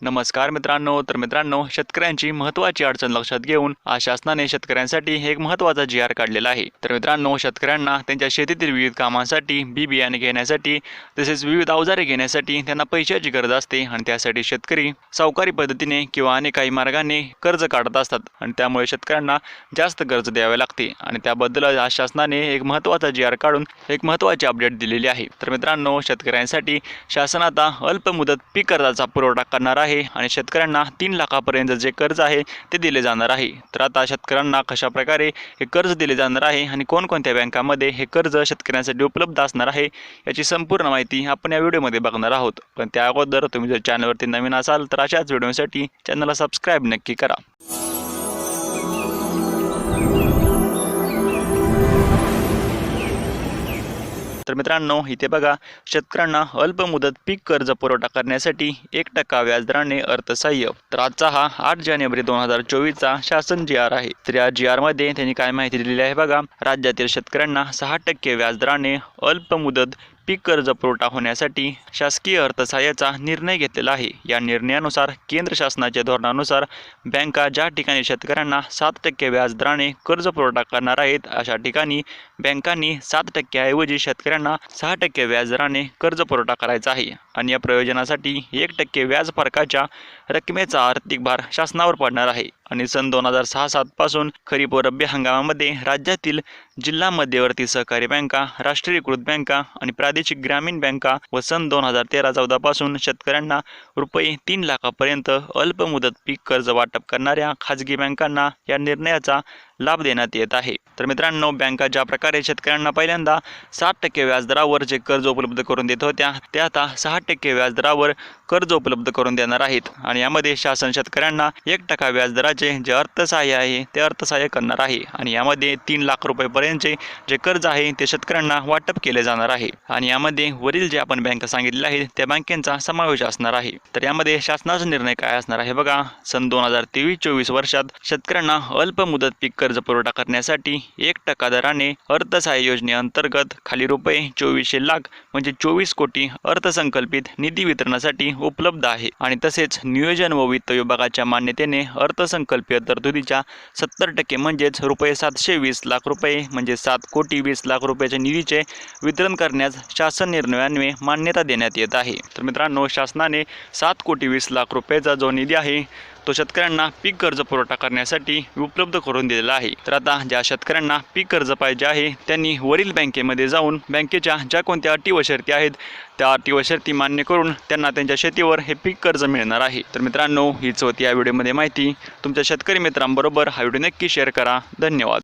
नमस्कार मित्रांनो तर मित्रांनो शेतकऱ्यांची महत्त्वाची अडचण लक्षात घेऊन आज शासनाने शेतकऱ्यांसाठी एक महत्त्वाचा जी आर काढलेला आहे. तर मित्रांनो शेतकऱ्यांना त्यांच्या शेतीतील विविध कामांसाठी बी बियाणे घेण्यासाठी तसेच विविध अवजारे घेण्यासाठी त्यांना पैशाची गरज असते आणि त्यासाठी शेतकरी सावकारी पद्धतीने किंवा अनेक काही मार्गाने कर्ज काढत असतात आणि त्यामुळे शेतकऱ्यांना जास्त कर्ज द्यावे लागते. आणि त्याबद्दल आज शासनाने एक महत्त्वाचा जी आर काढून एक महत्त्वाची अपडेट दिलेली आहे. तर मित्रांनो शेतकऱ्यांसाठी शासन आता अल्प मुदत पीक कर्जाचा पुरवठा करणार आहे. आणि शेतकऱ्यांना तीन लाखापर्यंत जे कर्ज आहे ते दिले जाणार आहे. तर आता शेतकऱ्यांना कशा प्रकारे हे कर्ज दिले जाणार आहे आणि कोणकोणत्या बँकामध्ये हे कर्ज शेतकऱ्यांसाठी उपलब्ध असणार आहे याची संपूर्ण माहिती आपण या व्हिडिओमध्ये बघणार आहोत. पण त्या अगोदर तुम्ही जर चॅनलवरती नवीन असाल तर अशाच व्हिडिओसाठी चॅनलला सबस्क्राईब नक्की करा. मित्रांनो इथे बघा शेतकऱ्यांना अल्प मुदत पीक कर्ज पुरवठा करण्यासाठी एक टक्का व्याजदराने अर्थसहाय्य. तर आजचा हा आठ जानेवारी दोन हजार चोवीसचा शासन जी आर आहे. तर या जी आरमध्ये त्यांनी काय माहिती दिलेली आहे बघा राज्यातील शेतकऱ्यांना सहा टक्के व्याजदराने अल्प मुदत पीक कर्ज पुरवठा होण्यासाठी शासकीय अर्थसहाय्याचा निर्णय घेतलेला आहे. या निर्णयानुसार केंद्र शासनाच्या धोरणानुसार बँका ज्या ठिकाणी शेतकऱ्यांना सात टक्के व्याजदराने कर्ज पुरवठा करणार आहेत अशा ठिकाणी बँकांनी सात टक्क्याऐवजी शेतकऱ्यांना सहा टक्के व्याजदराने कर्ज पुरवठा करायचा आहे. आणि या प्रयोजनासाठी एक टक्के व्याज फरकाच्या रकमेचा आर्थिक भार शासनावर पडणार आहे. आणि सन दोन हजार सहा सातपासून खरीप व रब्बी हंगामामध्ये राज्यातील जिल्हा मध्यवर्ती सहकारी बँका राष्ट्रीयकृत बँका आणि प्रादेशिक ग्रामीण बँका व सन दोन हजार तेरा चौदापासून शेतकऱ्यांना रुपये तीन लाखापर्यंत अल्प मुदत पीक कर्ज वाटप करणाऱ्या खाजगी बँकांना या निर्णयाचा लाभ देण्यात येत आहे. तर मित्रांनो बँका ज्या प्रकारे शेतकऱ्यांना पहिल्यांदा सात टक्के व्याजदरावर जे कर्ज उपलब्ध करून देत होत्या ते आता सहा टक्के व्याजदरावर कर्ज उपलब्ध करून देणार आहेत. आणि यामध्ये शासन शेतकऱ्यांना एक टक्का व्याजदराचे जे अर्थसहाय्य आहे ते अर्थसहाय्य करणार आहे. आणि यामध्ये तीन लाख रुपयेपर्यंतचे जे कर्ज आहे ते शेतकऱ्यांना वाटप केले जाणार आहे. आणि यामध्ये वरील जे आपण बँका सांगितले आहे त्या बँकेचा समावेश असणार आहे. तर यामध्ये शासनाचा निर्णय काय असणार आहे बघा. सन दोन हजार तेवीस चोवीस वर्षात शेतकऱ्यांना अल्प मुदत पीक कर्ज पुरवठा करण्यासाठी एक टक्का दराने अर्थसहाय्य योजनेअंतर्गत खाली रुपये चोवीसशे लाख म्हणजे चोवीस कोटी अर्थसंकल्पित निधी वितरणासाठी उपलब्ध आहे. आणि तसेच नियोजन व वित्त विभागाच्या मान्यतेने अर्थसंकल्पीय तरतुदीच्या सत्तर टक्के म्हणजेच रुपये सातशे वीस लाख रुपये म्हणजे सात कोटी वीस लाख रुपयाच्या निधीचे वितरण करण्यास शासन निर्णयान्वये मान्यता देण्यात येत आहे. तर मित्रांनो शासनाने सात कोटी वीस लाख रुपयाचा जो निधी आहे तो शेतकऱ्यांना पीक कर्ज पुरवठा करण्यासाठी उपलब्ध करून दिलेला आहे. तर आता ज्या शेतकऱ्यांना पीक कर्ज पाहिजे आहे त्यांनी वरील बँकेमध्ये जाऊन बँकेच्या ज्या कोणत्या अटी व शर्ती आहेत त्या अटी व शर्ती मान्य करून त्यांना त्यांच्या शेतीवर हे पीक कर्ज मिळणार आहे. तर मित्रांनो हीच होती या व्हिडिओमध्ये माहिती. तुमच्या शेतकरी मित्रांबरोबर हा व्हिडिओ नक्की शेअर करा. धन्यवाद.